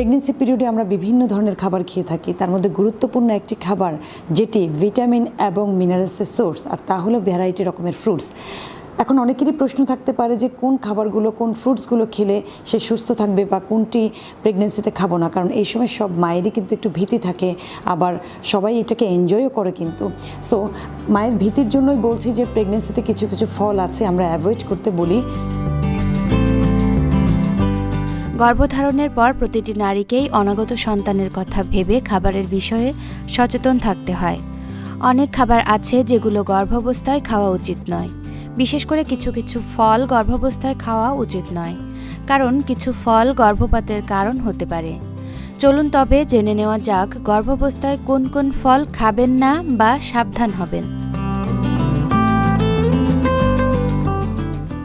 Pregnancy পিরিয়ডে আমরা বিভিন্ন ধরনের খাবার খেয়ে থাকি। তার মধ্যে গুরুত্বপূর্ণ একটি খাবার, যেটি ভিটামিন এবং মিনারেলসের সোর্স আর তা হলো ভ্যারাইটি রকমের ফ্রুটস এখন অনেকেরই প্রশ্ন থাকতে পারে যে, কোন খাবারগুলো, কোন ফ্রুটসগুলো খেলে সে সুস্থ থাকবে বা কোনটি প্রেগনেন্সিতে খাব না? কারণ এই সময় সব মায়েরই কিন্তু একটু ভীতি থাকে, আবার সবাই এটাকে এনজয়ও করে কিন্তু। সো মায়ের ভীতির জন্যই বলছি যে প্রেগনেন্সিতে কিছু কিছু ফল আছে, আমরা অ্যাভয়েড করতে বলি। গর্ভধারণের পর প্রতিটি নারীকেই অনাগত সন্তানের কথা ভেবে খাবারের বিষয়ে সচেতন থাকতে হয়। অনেক খাবার আছে যেগুলো গর্ভাবস্থায় খাওয়া উচিত নয়। বিশেষ করে কিছু কিছু ফল গর্ভাবস্থায় খাওয়া উচিত নয়, কারণ কিছু ফল গর্ভপাতের কারণ হতে পারে। চলুন তবে জেনে নেওয়া যাক গর্ভাবস্থায় কোন কোন ফল খাবেন না বা সাবধান হবেন।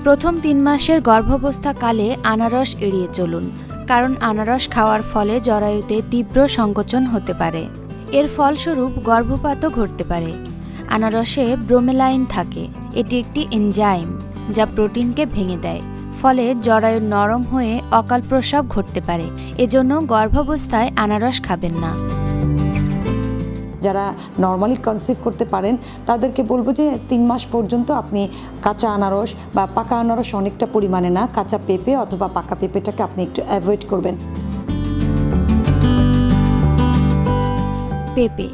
প্রথম তিন মাসের গর্ভাবস্থাকালে আনারস এড়িয়ে চলুন, কারণ আনারস খাওয়ার ফলে জরায়ুতে তীব্র সংকোচন হতে পারে। এর ফলস্বরূপ গর্ভপাতও ঘটতে পারে। আনারসে ব্রোমেলাইন থাকে। এটি একটি এনজাইম যা প্রোটিনকে ভেঙে দেয়, ফলে জরায়ু নরম হয়ে অকাল প্রসব ঘটতে পারে। এজন্য গর্ভাবস্থায় আনারস খাবেন না। যারা নর্মালি কনসিভ করতে পারেন, তাদেরকে বলব যে তিন মাস পর্যন্ত আপনি কাঁচা আনারস বা পাকা আনারস অনেকটা পরিমাণে না, কাঁচা পেঁপে অথবা পাকা পেঁপেটাকে আপনি একটু অ্যাভয়েড করবেন। পেঁপে।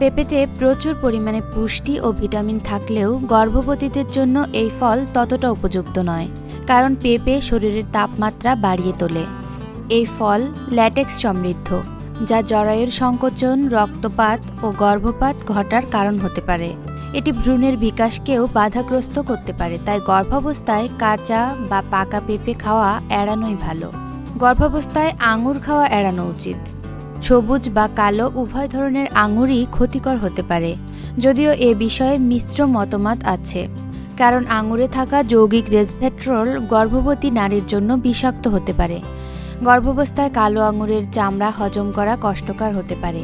পেঁপেতে প্রচুর পরিমাণে পুষ্টি ও ভিটামিন থাকলেও গর্ভবতীদের জন্য এই ফল ততটা উপযুক্ত নয়, কারণ পেঁপে শরীরের তাপমাত্রা বাড়িয়ে তোলে। এই ফল ল্যাটেক্স সমৃদ্ধ। যা জরায়ুর সংকোচন, রক্তপাত ও গর্ভপাত ঘটার কারণ হতে পারে। এটি ভ্রূণের বিকাশকেও বাধাগ্রস্ত করতে পারে, তাই গর্ভাবস্থায় কাঁচা বা পাকা পেঁপে খাওয়া এড়ানোই ভালো। গর্ভাবস্থায় আঙুর খাওয়া এড়ানো উচিত। সবুজ বা কালো উভয় ধরনের আঙুরই ক্ষতিকর হতে পারে, যদিও এ বিষয়ে মিশ্র মতামত আছে, কারণ আঙুরে থাকা যৌগিক রেসভেট্রল গর্ভবতী নারীর জন্য বিষাক্ত হতে পারে। গর্ভাবস্থায় কালো আঙুরের চামড়া হজম করা কষ্টকর হতে পারে,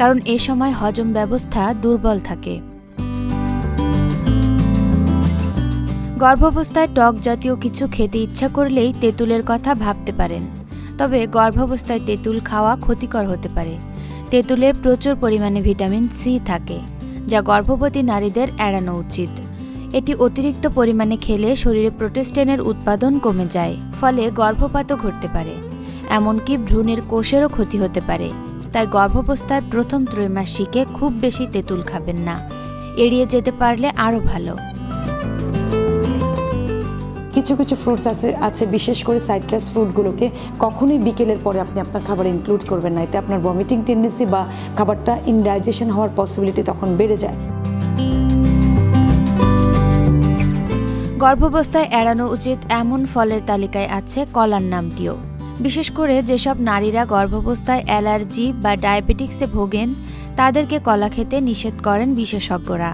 কারণ এ সময় হজম ব্যবস্থা দুর্বল থাকে। গর্ভাবস্থায় টক জাতীয় কিছু খেতে ইচ্ছা করলেই তেঁতুলের কথা ভাবতে পারেন, তবে গর্ভাবস্থায় তেঁতুল খাওয়া ক্ষতিকর হতে পারে। তেঁতুলে প্রচুর পরিমাণে ভিটামিন সি থাকে, যা গর্ভবতী নারীদের এড়ানো উচিত। এটি অতিরিক্ত পরিমাণে খেলে শরীরে প্রোটেস্টেনের উৎপাদন কমে যায়, ফলে গর্ভপাতও ঘটতে পারে। এমনকি ভ্রূণের কোষেরও ক্ষতি হতে পারে। তাই গর্ভাবস্থায় প্রথম ত্রৈমাসিকে খুব বেশি তেঁতুল খাবেন না। এড়িয়ে যেতে পারলে আরও ভালো। কিছু কিছু ফ্রুটস আছে আছে বিশেষ করে সাইট্রাস ফ্রুটগুলোকে কখনোই বিকেলের পরে আপনি আপনার খাবারে ইনক্লুড করবেন না। এতে আপনার ভমিটিং টেন্ডেন্সি বা খাবারটা ইনডাইজেশন হওয়ার পসিবিলিটি তখন বেড়ে যায়। গর্ভাবস্থায় এড়ানো উচিত এমন ফলের তালিকায় আছে কলার নামটিও। বিশেষ করে যেসব নারীরা গর্ভাবস্থায় অ্যালার্জি বা ডায়াবেটিক্সে ভোগেন, তাদেরকে কলা খেতে নিষেধ করেন বিশেষজ্ঞরা।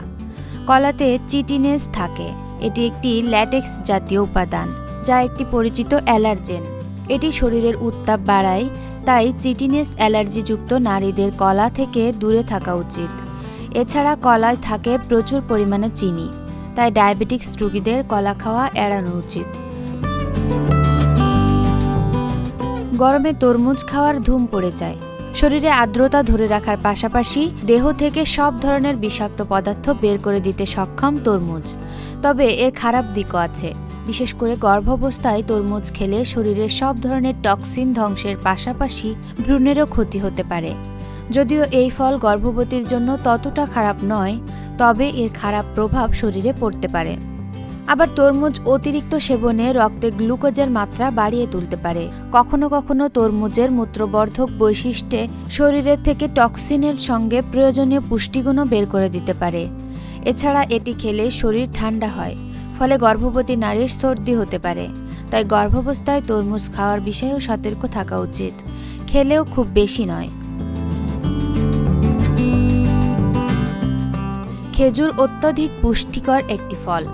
কলাতে চিটিনেস থাকে। এটি একটি ল্যাটেক্স জাতীয় উপাদান, যা একটি পরিচিত অ্যালার্জেন। এটি শরীরের উত্তাপ বাড়ায়, তাই চিটিনেস অ্যালার্জিযুক্ত নারীদের কলা থেকে দূরে থাকা উচিত। এছাড়া কলায় থাকে প্রচুর পরিমাণে চিনি, তাই ডায়াবেটিক্স রোগীদের কলা খাওয়া এড়ানো উচিত। গরমে তরমুজ খাওয়ার ধুম পড়ে যায়। শরীরে আর্দ্রতা ধরে রাখার পাশাপাশি দেহ থেকে সব ধরনের বিষাক্ত পদার্থ বের করে দিতে সক্ষম তরমুজ। তবে এর খারাপ দিকও আছে। বিশেষ করে গর্ভাবস্থায় তরমুজ খেলে শরীরের সব ধরনের টক্সিন ধ্বংসের পাশাপাশি ভ্রূণেরও ক্ষতি হতে পারে। যদিও এই ফল গর্ভবতীর জন্য ততটা খারাপ নয়, তবে এর খারাপ প্রভাব শরীরে পড়তে পারে। আবার তরমুজ অতিরিক্ত সেবনে রক্তে গ্লুকোজের মাত্রা বাড়িয়ে তুলতে পারে। কখনো কখনো তরমুজের মূত্রবর্ধক বৈশিষ্ট্যে শরীরের থেকে টক্সিনের সঙ্গে প্রয়োজনীয় পুষ্টিগুণও বের করে দিতে পারে। এছাড়া এটি খেলে শরীর ঠান্ডা হয়, ফলে গর্ভবতী নারীর সর্দি হতে পারে। তাই গর্ভাবস্থায় তরমুজ খাওয়ার বিষয়েও সতর্ক থাকা উচিত। খেলেও খুব বেশি নয়। খেজুর অত্যধিক পুষ্টিকর একটি ফল।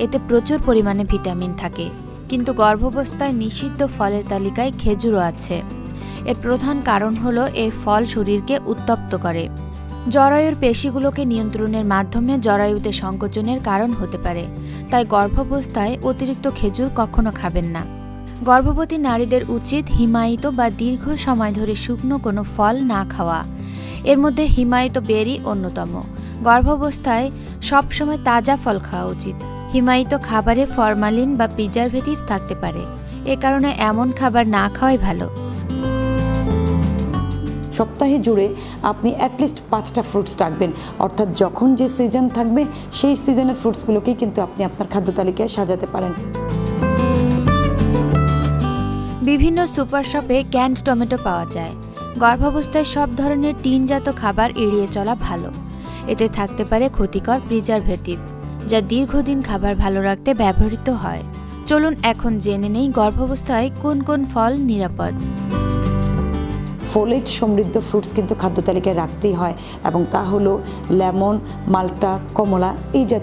এতে প্রচুর পরিমাণে ভিটামিন থাকে। কিন্তু গর্ভাবস্থায় নিষিদ্ধ ফলের তালিকায় খেজুরও আছে। এর প্রধান কারণ হলো এই ফল শরীরকে উত্তপ্ত করে। জরায়ুর পেশিগুলোকে নিয়ন্ত্রণের মাধ্যমে জরায়ুতে সংকোচনের কারণ হতে পারে। তাই গর্ভাবস্থায় অতিরিক্ত খেজুর কখনো খাবেন না। গর্ভবতী নারীদের উচিত হিমায়িত বা দীর্ঘ সময় ধরে শুকনো কোনো ফল না খাওয়া। এর মধ্যে হিমায়িত বেরি অন্যতম। গর্ভাবস্থায় সবসময় তাজা ফল খাওয়া উচিত। হিমায়িত খাবারে ফরমালিন বা প্রিজারভেটিভ থাকতে পারে। এ কারণে এমন খাবার না খাওয়াই ভালো। সপ্তাহে জুড়ে আপনি অ্যাটলিস্ট পাঁচটা ফ্রুটস রাখবেন। অর্থাৎ যখন যে সিজন থাকবে সেই সিজনের ফ্রুটসগুলোকেই কিন্তু আপনি আপনার খাদ্য তালিকায় সাজাতে পারেন। বিভিন্ন সুপার শপে ক্যান্ড টমেটো পাওয়া যায়। গর্ভাবস্থায় সব ধরনের টিনজাত খাবার এড়িয়ে চলা ভালো। এতে থাকতে পারে ক্ষতিকর প্রিজারভেটিভ যা দীর্ঘদিন খাবার ভালো রাখতে ব্যবহৃত হয়। চলুন এখন জেনে নেই গর্ভাবস্থায় কোন কোন ফল নিরাপদ। ফোলেট সমৃদ্ধ ফ্রুটস কিন্তু খাদ্য তালিকায় রাখতেই হয় এবং তা হলো লেমন, মাল্টা, কমলা এই জাতীয়